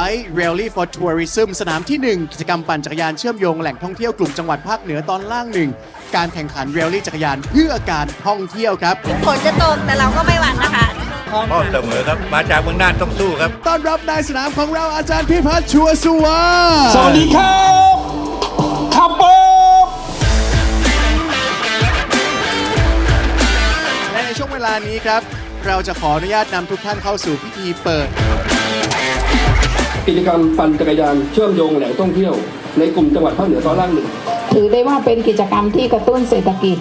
Bike Rally for Tourism สนามที่ 1 กิจกรรมปั่นจักรยานเชื่อมโยงแหล่งท่องเที่ยวกลุ่มจังหวัดภาคเหนือตอนล่างหนึ่งการแข่งขันเรลลี่จักรยานเพื่อการท่องเที่ยวครับ ฝนจะตกแต่เราก็ไม่หวั่นนะคะมอบเสมอครับ มาจากเมืองน่านต้องสู้ครับ ต้อนรับนายสนามของเราอาจารย์พิพัฒน์ชัวร์สุวรรณสวัสดีครับครับผมและในช่วงเวลานี้ครับ เราจะขออนุญาตนำทุกท่านเข้าสู่พิธีเปิด กิจกรรมปั่นจักรยานเชื่อมโยงแหล่งท่องเที่ยว ในกลุ่มจังหวัดภาคเหนือตอนล่างหนึ่งถือได้ว่าเป็นกิจกรรมที่กระตุ้นเศรษฐกิจ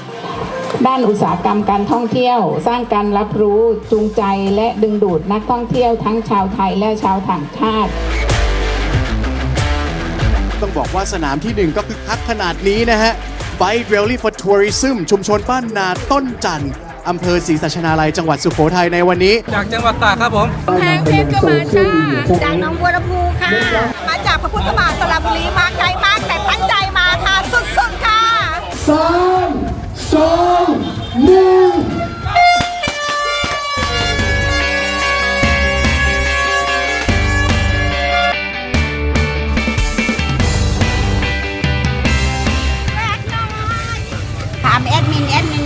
ด้านอุตสาหกรรมการท่องเที่ยว สร้างการรับรู้จูงใจและดึงดูดนักท่องเที่ยวทั้งชาวไทยและชาวต่างชาติ ต้องบอกว่าสนามที่หนึ่งก็คือคักขนาดนี้นะฮะ Bike Rally for Tourism ชุมชนบ้านนาต้นจันทร์ อำเภอศรีสัชนาลัยจังหวัดสุโขทัยในวันนี้ จากจังหวัดตากครับผมแพงเพชรก็มาจ้าจากหน้องบัวลำพูค่ะ มาจากพระพุทธบาทสระบุรีมาไกลมากแต่ตั้งใจมาค่ะ สุดๆค่ะสามสองหนึ่ง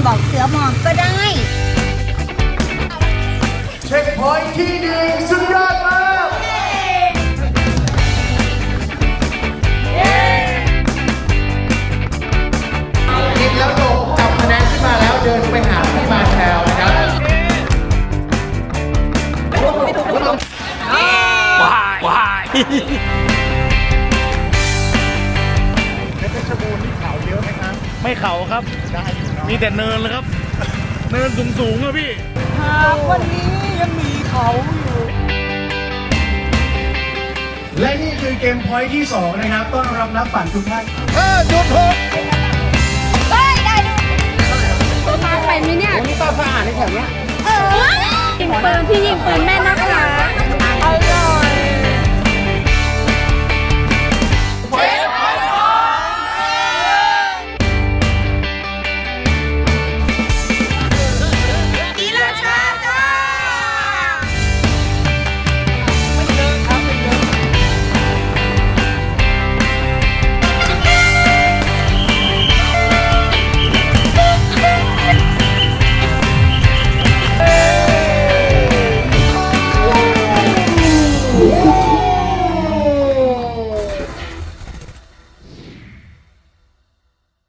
บอกเสือหมอบก็ได้ เช็คพอยที่หนึ่งสุดยอดมากกินแล้วจบจับคะแนนขึ้นมาแล้วเดินไปหาพี่มาแชลนะครับวายวายเพชรตะบูนที่ขาวเยอะไหม่ เขาครับมีแต่เนินเลยครับ เนินสูงสูงๆอะพี่และนี่คือเกมพอยท์ที่ 2 นะครับต้อนรับนักปั่นทุกท่านเฮ้ยได้ดูมาไปไหมเนี่ย นี่ป้าผ่านในแถวเนี้ยเออยิงปืนพี่ยิงปืนแม่นนะคะ